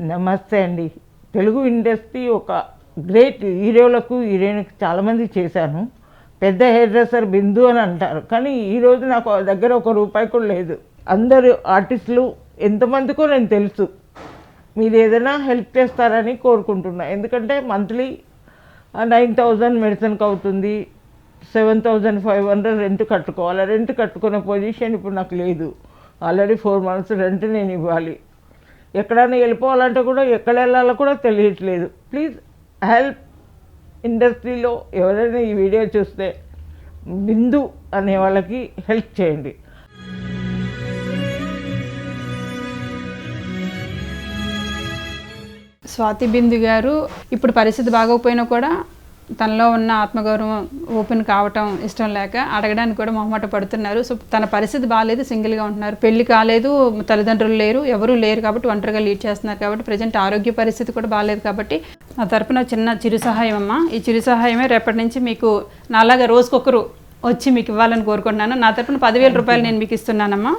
నమస్తే అండి. తెలుగు ఇండస్ట్రీ ఒక గ్రేట్ హీరోలకు హీరోయిన్కి చాలామంది చేశాను. పెద్ద హెయిర్ డ్రెస్సర్ బిందు అని అంటారు. కానీ ఈరోజు నాకు దగ్గర ఒక రూపాయి కూడా లేదు. అందరు ఆర్టిస్టులు ఎంతమందికో నేను తెలుసు. మీరు ఏదైనా హెల్ప్ చేస్తారని కోరుకుంటున్నా. ఎందుకంటే మంత్లీ నైన్ థౌజండ్ మెడిసిన్కి అవుతుంది. Seven thousand five hundred rent కట్టుకోవాలి. రెంట్ కట్టుకునే పొజిషన్ ఇప్పుడు నాకు లేదు. ఆల్రెడీ ఫోర్ మంత్స్ రెంట్ నేను ఇవ్వాలి. ఎక్కడైనా వెళ్ళిపోవాలంటే కూడా ఎక్కడ వెళ్ళాలో కూడా తెలియట్లేదు. ప్లీజ్ హెల్ప్ ఇండస్ట్రీలో ఎవరైనా ఈ వీడియో చూస్తే బిందు అనే వాళ్ళకి హెల్ప్ చేయండి. స్వాతి బిందు గారు ఇప్పుడు పరిస్థితి బాగోకపోయినా కూడా తనలో ఉన్న ఆత్మగౌరవం ఓపెన్ కావటం ఇష్టం లేక అడగడానికి కూడా మొహమాట పడుతున్నారు. సో తన పరిస్థితి బాగాలేదు సింగిల్గా ఉంటున్నారు. పెళ్ళి కాలేదు తల్లిదండ్రులు లేరు ఎవరూ లేరు కాబట్టి ఒంటరిగా లీడ్ చేస్తున్నారు కాబట్టి ప్రజెంట్ ఆరోగ్య పరిస్థితి కూడా బాగాలేదు కాబట్టి నా తరపున చిన్న చిరు సహాయం అమ్మ. ఈ చిరు సహాయమే రేపటి నుంచి మీకు నాలాగా రోజుకొకరు వచ్చి మీకు ఇవ్వాలని కోరుకుంటున్నాను. నా తరపున పదివేల రూపాయలు నేను మీకు ఇస్తున్నానమ్మా.